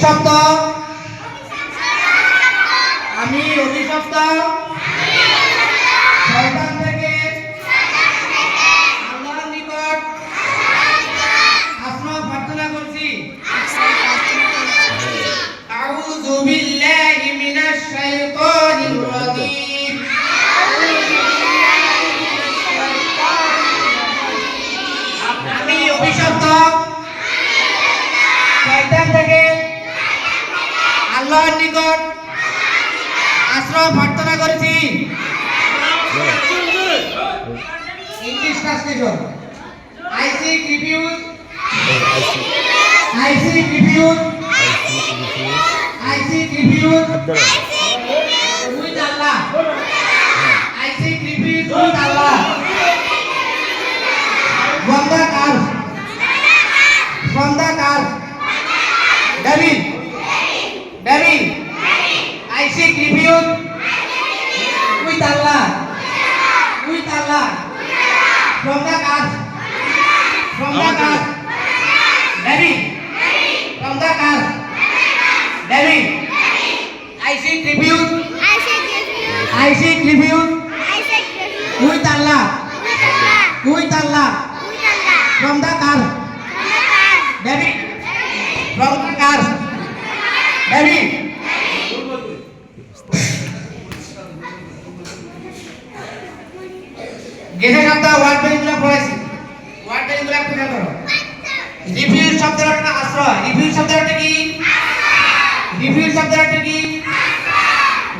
অভিশপ্ত। আমি অভিশপ্ত। আল্লাহর নিকট আশ্রয় প্রার্থনা করেছি। English translation I seek refuge I seek refuge I seek refuge with Allah I seek refuge with Allah from the yun? Witan lang. Witan lang. From the car. From the car. Dari. From the car. Dari. I see tribute. I see tribute. I see tribute. I see tribute. Witan lang. Witan. From the. গেছে শব্দ word বেঞ্চগুলো পড়েছি word একটু খেয়াল করো। Review শব্দের অর্থ আশ্রয়। Review শব্দের অর্থ কি? রিভিউ শব্দের অর্থ কি?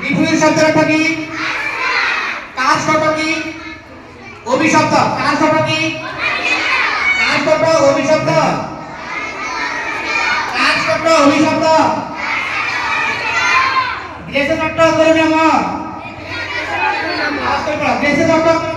রিভিউ শব্দের অর্থ কি? কাজ শব্দ কি? অভিশব্দ। কাজ শব্দ কি? কাজ শব্দ অভিশব্দ। কাজ শব্দ অভিশব্দ। গ্রেসে শব্দ করুন নাম গ্রেসে শব্দ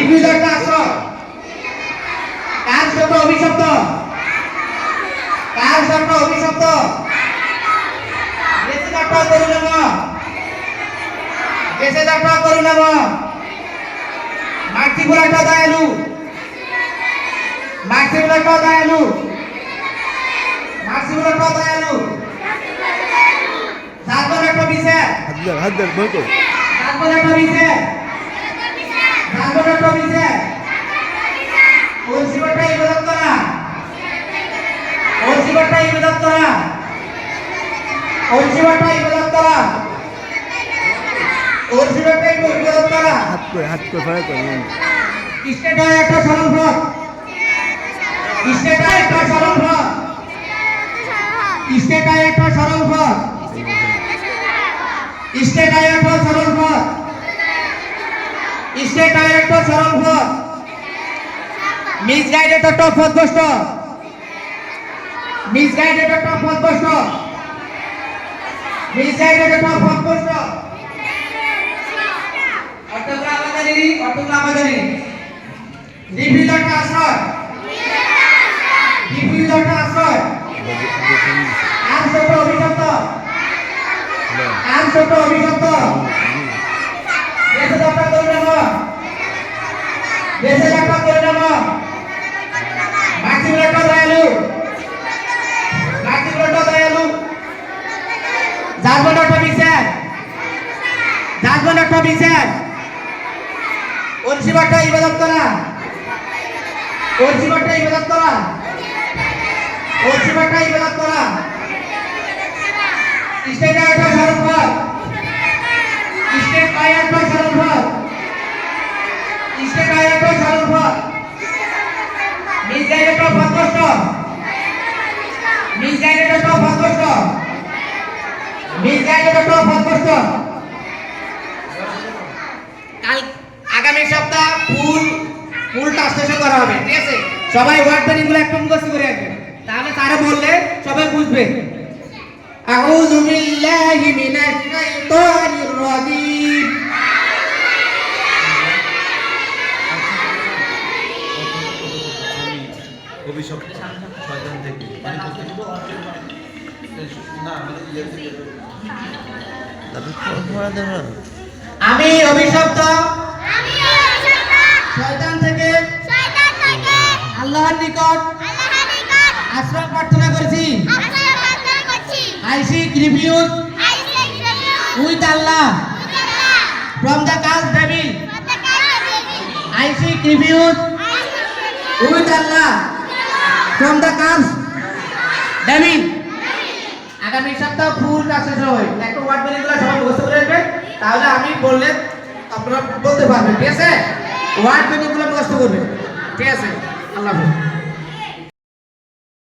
অট্ট আশ্রয়। কাজ শব্দ অভিশব্দ? কাজ শব্দ অভিশব্দ? বেশি দট্ট করুন নাম বেশি দট্ট করুন নাম মাটি বুলাটা দয়ালু। মাটি বুলাটা দয়ালু। মাটি বুলাটা দয়ালু। জাতমান একটা বিষয়। হাতদার হাতদার বলতো জাতমান একটা বিষয়। ইবাদত করা কোন শিবটা ইবাদত করা হাত করে হাত করে ফেরা করে স্টেট একটা সরল পথ স্টেট একটা সরল পথ স্টেট একটা সরল পথ স্টেট একটা সরল পথ মিস গাইডেড একটা পথভ্রষ্ট মিস গাইডেড একটা পথভ্রষ্ট মিস গাইডেড একটা পথভ্রষ্ট অর্থগুলো আমাদের অর্থগুলো আমাদের একটা আশ্রয়। একটা আশ্রয়। আর ছোট অভিশপ্ত। আর ছোট অভিশপ্ত দেশে যাত্রা করে নেব যাত্রা করে নেব মাটি একটা দয়ালু। মাটি একটা দয়ালু। জাতমান একটা বিচার। জাতমান একটা বিচার। পরিষেবাটা ইবাদত করা। পরিষেবাটা ইবাদত করা। পরিষেবাটা ইবাদত করা। স্টেট একটা সরল পথ স্টেট একটা সরল পথ আগামী সপ্তাহ ফুল ফুল ট্রান্সলেশন করা হবে, ঠিক আছে? সবাই ওয়ার্ড পেনিংগুলো একটু মুখস্থ করে রাখবেন তাহলে তারা বললে সবাই বুঝবে। আউযু বিল্লাহি মিনাশ শাইতানির রাজীম। অভিশপ্ত শয়তান থেকে মানে না মানে ইয়ে আমি অভিশপ্ত। আমি শয়তান থেকে। আল্লাহর নিকট। আশ্রয় প্রার্থনা করেছি। আশ্রয় প্রার্থনা করছি। I seek refuge I seek refuge with Allah with From the cursed devil. আগামী সপ্তাহ ফুল ক্লাস সবাই একটা ওয়ার্ড মিনিংগুলো সবাই মুখস্থ করে রাখবেন তাহলে আমি বললে আপনারা বলতে পারবেন ঠিক আছে? ওয়ার্ড মিনিংগুলো মুখস্থ করবেন ঠিক আছে আল্লাহ হাফেজ।